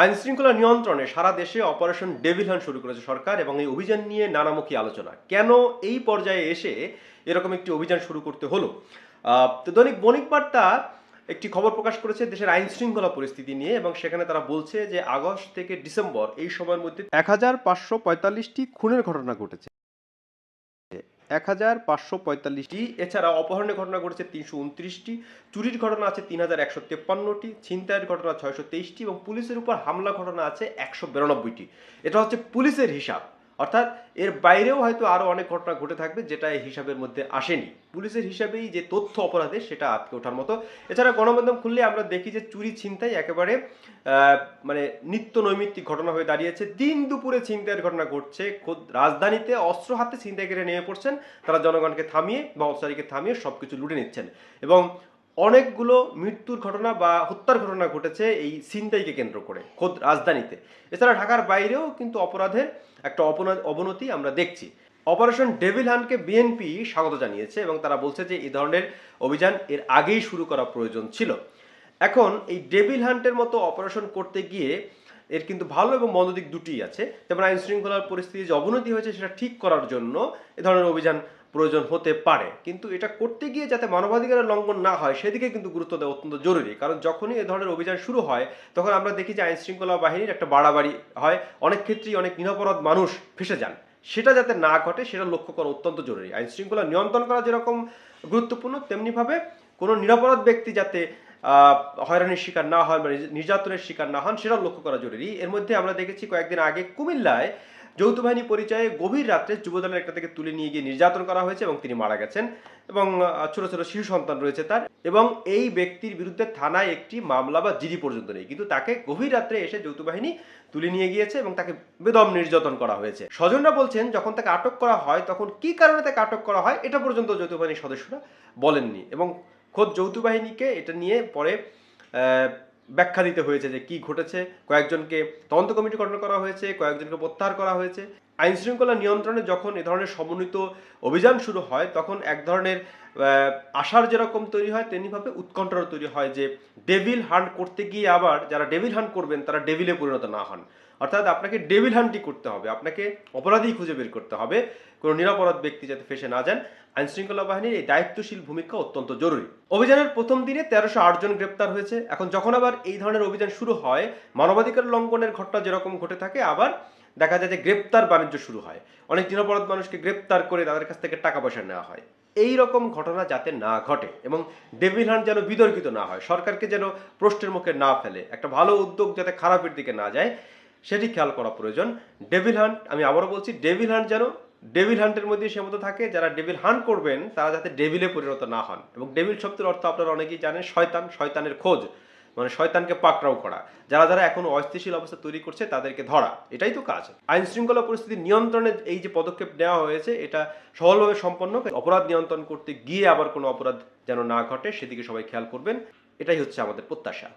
আইন শৃঙ্খলা নিয়ন্ত্রণে সারা দেশে অপারেশন ডেভিল হান শুরু করেছে সরকার এবং এই অভিযান নিয়ে নানামুখী আলোচনা। কেন এই পর্যায়ে এসে এরকম একটি অভিযান শুরু করতে হলো? তো দৈনিক বণিক বার্তা একটি খবর প্রকাশ করেছে দেশের আইন শৃঙ্খলা পরিস্থিতি নিয়ে এবং সেখানে তারা বলছে যে আগস্ট থেকে ডিসেম্বর এই সময়ের মধ্যে এক হাজার পাঁচশো পঁয়তাল্লিশটি খুনের ঘটনা ঘটেছে। এক হাজার পাঁচশো পঁয়তাল্লিশটি। এছাড়া অপহরণের ঘটনা ঘটেছে তিনশো উনত্রিশটি, চুরির ঘটনা আছে তিন হাজার একশো তেপ্পান্নটি, ছিনতাইয়ের ঘটনা ছয়শো তেইশটি এবং পুলিশের উপর হামলা ঘটনা আছে একশো বিরানব্বইটি। এটা হচ্ছে পুলিশের হিসাব। অর্থাৎ এর বাইরেও হয়তো আরও অনেক ঘটনা ঘটে থাকবে যেটা এই হিসাবের মধ্যে আসেনি। পুলিশের হিসাবেই যে তথ্য অপরাধের সেটা আটকে ওঠার মতো। এছাড়া গণমাধ্যম খুললে আমরা দেখি যে চুরি ছিনতাই একেবারে মানে নিত্য নৈমিত্তিক ঘটনা হয়ে দাঁড়িয়েছে। দিন দুপুরে ছিনতাইয়ের ঘটনা ঘটছে। খোদ রাজধানীতে অস্ত্র হাতে ছিনতাইকারী নেমে পড়ছেন। তারা জনগণকে থামিয়ে বা অফিসারীকে থামিয়ে সব কিছু লুটে নিচ্ছেন। এবং অনেকগুলো মৃত্যুর ঘটনা বা হত্যার ঘটনা ঘটেছে এই ছিনতাইকে কেন্দ্র করে খোদ রাজধানীতে। এছাড়া ঢাকার বাইরেও কিন্তু অপরাধের একটা অবনতি আমরা দেখছি। অপারেশন ডেভিল হান্টকে বিএনপি স্বাগত জানিয়েছে এবং তারা বলছে যে এই ধরনের অভিযান এর আগেই শুরু করা প্রয়োজন ছিল। এখন এই ডেভিল হান্টের মতো অপারেশন করতে গিয়ে এর কিন্তু ভালো এবং মন্দ দিক দুটিই আছে। যেমন আইন শৃঙ্খলার পরিস্থিতি যে অবনতি হয়েছে সেটা ঠিক করার জন্য এ ধরনের অভিযান প্রয়োজন হতে পারে। কিন্তু এটা করতে গিয়ে যাতে মানবাধিকারের লঙ্ঘন না হয়, সেদিকে কিন্তু গুরুত্ব দেওয়া অত্যন্ত জরুরি। কারণ যখনই এ ধরনের অভিযান শুরু হয়, তখন আমরা দেখি যে আইন শৃঙ্খলা বাহিনীর একটা বাড়াবাড়ি হয়। অনেক ক্ষেত্রেই অনেক নিরাপরাধ মানুষ ফেসে যান। সেটা যাতে না ঘটে, সেটা লক্ষ্য করা অত্যন্ত জরুরি। আইন শৃঙ্খলা নিয়ন্ত্রণ করা যেরকম গুরুত্বপূর্ণ, তেমনিভাবে কোনো নিরাপরাধ ব্যক্তি যাতে হয়রানির শিকার না হয় বা নির্যাতনের শিকার না হন, সেটাও লক্ষ্য করা জরুরি। এর মধ্যে আমরা দেখেছি কয়েকদিন আগে কুমিল্লায় যৌথ বাহিনী পরিচয়ে গভীর রাত্রে যুবদলের একটা থেকে তুলে নিয়ে গিয়ে নির্যাতন করা হয়েছে এবং তিনি মারা গেছেন এবং ছোট ছোট শিশু সন্তান রয়েছে তার এবং এই ব্যক্তির বিরুদ্ধে থানায় একটি মামলা বা জিডি পর্যন্ত নেই। কিন্তু তাকে গভীর রাত্রে এসে যৌথ বাহিনী তুলে নিয়ে গিয়েছে এবং তাকে বেদম নির্যাতন করা হয়েছে। স্বজনরা বলছেন, যখন তাকে আটক করা হয়, তখন কি কারণে তাকে আটক করা হয়, এটা পর্যন্ত যৌথ বাহিনীর সদস্যরা বলেননি এবং খোদ যৌথ বাহিনীকে এটা নিয়ে পরে ব্যাখ্যা দিতে হয়েছে যে কি ঘটেছে, কয়েকজনকে তদন্ত কমিটি গঠন করা হয়েছে, কয়েকজনকে প্রত্যাহার করা হয়েছে। আইন শৃঙ্খলা নিয়ন্ত্রণে যখন এ ধরনের সমন্বিত অভিযান শুরু হয়, তখন এক ধরনের আশার যেরকম তৈরি হয় তেমনিভাবে উৎকণ্ঠারও তৈরি হয় যে ডেভিল হান্ট করতে গিয়ে আবার যারা ডেভিল হান্ট করবেন, তারা ডেভিলে পরিণত না হন। অর্থাৎ আপনাকে ডেভিল হান্টই করতে হবে, আপনাকে অপরাধী খুঁজে বের করতে হবে, কোনো নিরাপরাধ ব্যক্তি যাতে ফেসে না যান। আইন শৃঙ্খলা বাহিনীর এই দায়িত্বশীল ভূমিকা অত্যন্ত জরুরি। অভিযানের প্রথম দিনে তেরোশো জন গ্রেপ্তার হয়েছে। এখন যখন আবার এই ধরনের অভিযান শুরু হয়, মানবাধিকার লঙ্ঘনের ঘটনা যেরকম ঘটে থাকে, আবার দেখা যায় যে গ্রেপ্তার বাণিজ্য শুরু হয়। অনেক নিরাপরাধ মানুষকে গ্রেপ্তার করে তাদের কাছ থেকে টাকা পয়সা নেওয়া হয়। এই রকম ঘটনা যাতে না ঘটে এবং ডেভিল হান্ট যেন বিতর্কিত না হয়, সরকারকে যেন প্রশ্নের মুখে না ফেলে, একটা ভালো উদ্যোগ যাতে খারাপের দিকে না যায় সেটি খেয়াল করা প্রয়োজন। ডেভিল হান্ট আমি আবারও বলছি ডেভিল হান্ট যেন ডেভিল হান্টের মধ্যে সীমাবদ্ধ থাকে, যারা ডেভিল হান্ট করবেন, তারা যাতে ডেভিলে পরিণত না হন। এবং ডেভিল শব্দের অর্থ আপনারা অনেকেই জানেন, শয়তান, শয়তানের খোঁজ মানে শয়তানকে পাকড়াও করা। যারা যারা এখন অস্থিতিশীল অবস্থা তৈরি করছে, তাদেরকে ধরা, এটাই তো কাজ। আইন শৃঙ্খলা পরিস্থিতি নিয়ন্ত্রণে এই যে পদক্ষেপ নেওয়া হয়েছে, এটা সফলভাবে সম্পন্ন। অপরাধ নিয়ন্ত্রণ করতে গিয়ে আবার কোনো অপরাধ যেন না ঘটে, সেদিকে সবাই খেয়াল করবেন। এটাই হচ্ছে আমাদের প্রত্যাশা।